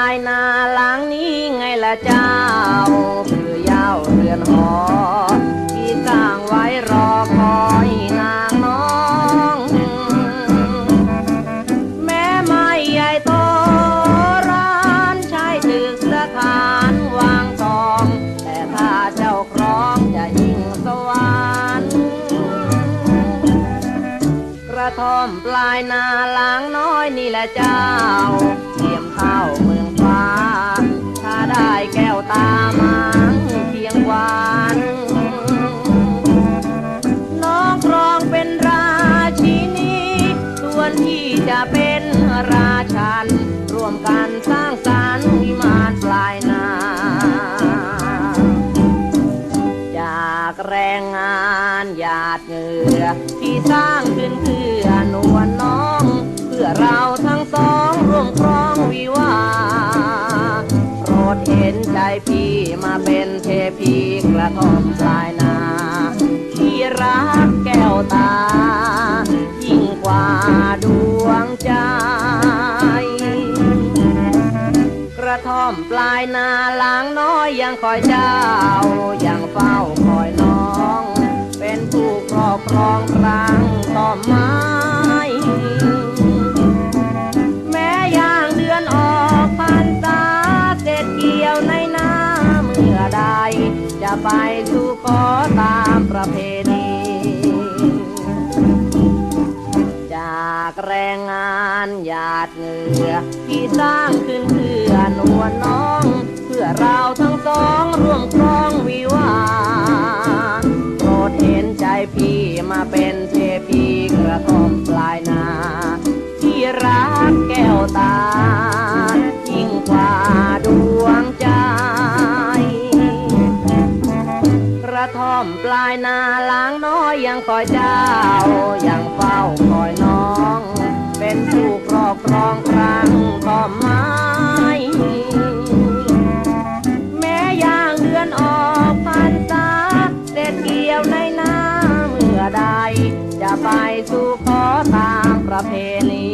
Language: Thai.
ายนาหลังนี้ไงละเจ้า คือยาวเรือนหอ ที่สร้างไว้รอคอยนางน้อง แม้ไม่ใหญ่โตร้านใช้ตึกสถานวางทอง แต่ถ้าเจ้าครองจะยิ่งสวรรค์กระท่อมปลายนาหล้างน้อยนี่แหละเจ้า แก้วตามังเพียงหวานน้องครองเป็นราชินีส่วนที่จะเป็นราชันร่วมกันสร้างสรรค์วิมานปลายนาจากแรงงานหยาดเหงื่อที่สร้างขึ้นเพื่อน ระท่อมปลายนาที่รักแก้วตา ยิ่งกว่าดวงใจ กระท่อมปลายนาหล้างน้อยยังคอยเจ้า ไปสู่ขอตามประเพณี จากแรงงานหยาดเหงื่อที่สร้างขึ้นเพื่อนวลน้อง เพื่อเราทั้งสอง เจ้ายังเฝ้าคอยน้อง เป็นผู้ครอบครองครั้งต่อไม้แม้ย่างเดือนออกพรรษาเสร็จเกี่ยวในน้าเมื่อใด จะไปสู่ขอตามประเพณี